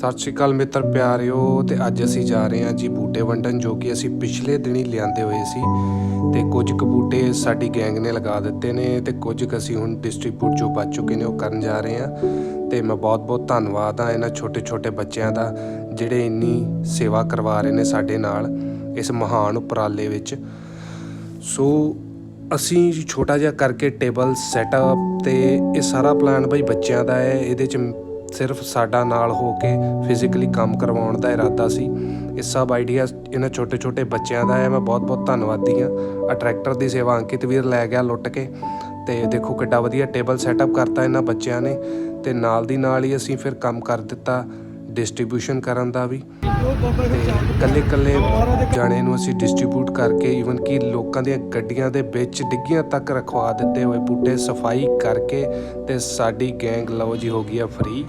ਸਤਿ ਸ਼੍ਰੀ ਅਕਾਲ ਮਿੱਤਰ ਪਿਆਰਿਓ, ਤੇ ਅੱਜ ਅਸੀਂ ਜਾ ਰਹੇ ਹਾਂ ਜੀ ਬੂਟੇ ਵੰਡਣ, ਜੋ ਕਿ ਅਸੀਂ ਪਿਛਲੇ ਦਿਨੀ ਲਿਆਂਦੇ ਹੋਏ ਸੀ। ਤੇ ਕੁਝ ਕੁ ਬੂਟੇ ਸਾਡੀ ਗੈਂਗ ਨੇ ਲਗਾ ਦਿੱਤੇ ਨੇ, ਤੇ ਕੁਝ ਕੁ ਅਸੀਂ ਹੁਣ ਡਿਸਟ੍ਰੀਬਿਊਟ ਜੋ ਬਚ ਚੁੱਕੇ ਨੇ ਉਹ ਕਰਨ ਜਾ ਰਹੇ ਹਾਂ। ਤੇ ਮੈਂ ਬਹੁਤ ਬਹੁਤ ਧੰਨਵਾਦ ਆ ਇਹਨਾਂ ਛੋਟੇ ਛੋਟੇ ਬੱਚਿਆਂ ਦਾ, ਜਿਹੜੇ ਇੰਨੀ ਸੇਵਾ ਕਰਵਾ ਰਹੇ ਨੇ ਸਾਡੇ ਨਾਲ ਇਸ ਮਹਾਨ ਉਪਰਾਲੇ ਵਿੱਚ। ਸੋ ਅਸੀਂ ਛੋਟਾ ਜਿਹਾ ਕਰਕੇ ਟੇਬਲ ਸੈਟਅਪ ਤੇ ਇਹ ਸਾਰਾ ਪਲਾਨ ਬਈ ਬੱਚਿਆਂ ਦਾ ਹੈ, ਇਹਦੇ ਚ ਸਿਰਫ ਸਾਡਾ ਨਾਲ ਹੋ ਕੇ ਫਿਜ਼ੀਕਲੀ ਕੰਮ ਕਰਵਾਉਣ ਦਾ ਇਰਾਦਾ ਸੀ। ਇਹ ਸਭ ਆਈਡੀਆ ਇਹਨਾਂ ਛੋਟੇ ਛੋਟੇ ਬੱਚਿਆਂ ਦਾ ਹੈ। ਮੈਂ ਬਹੁਤ ਬਹੁਤ ਧੰਨਵਾਦੀ ਹਾਂ। ਆ ਟਰੈਕਟਰ ਦੀ ਸੇਵਾ ਅੰਕਿਤ ਵੀਰ ਲੈ ਗਿਆ ਲੁੱਟ ਕੇ। ਤੇ ਦੇਖੋ ਕਿੱਡਾ ਵਧੀਆ ਟੇਬਲ ਸੈਟਅਪ ਕਰਤਾ ਇਹਨਾਂ ਬੱਚਿਆਂ ਨੇ। ਤੇ ਨਾਲ ਦੀ ਨਾਲ ਹੀ ਅਸੀਂ ਫਿਰ ਕੰਮ ਕਰ ਦਿੱਤਾ। ਡਿਸਟ੍ਰੀਬਿਊਸ਼ਨ ਕਰਨ ਦਾ ਵੀ। ਕੱਲੇ ਕੱਲੇ ਜਾਣੇ ਨੂੰ ਅਸੀਂ ਡਿਸਟ੍ਰੀਬਿਊਟ ਕਰਕੇ ਈਵਨ ਕਿ ਲੋਕਾਂ ਦੀਆਂ ਗੱਡੀਆਂ ਦੇ ਵਿੱਚ ਡਿੱਗੀਆਂ ਤੱਕ ਰਖਵਾ ਦਿੱਤੇ ਹੋਏ ਬੂਟੇ ਸਫ਼ਾਈ ਕਰਕੇ ਤੇ ਸਾਡੀ ਗੈਂਗ ਲਓ ਜੀ ਹੋ ਗਈ ਆ ਫ੍ਰੀ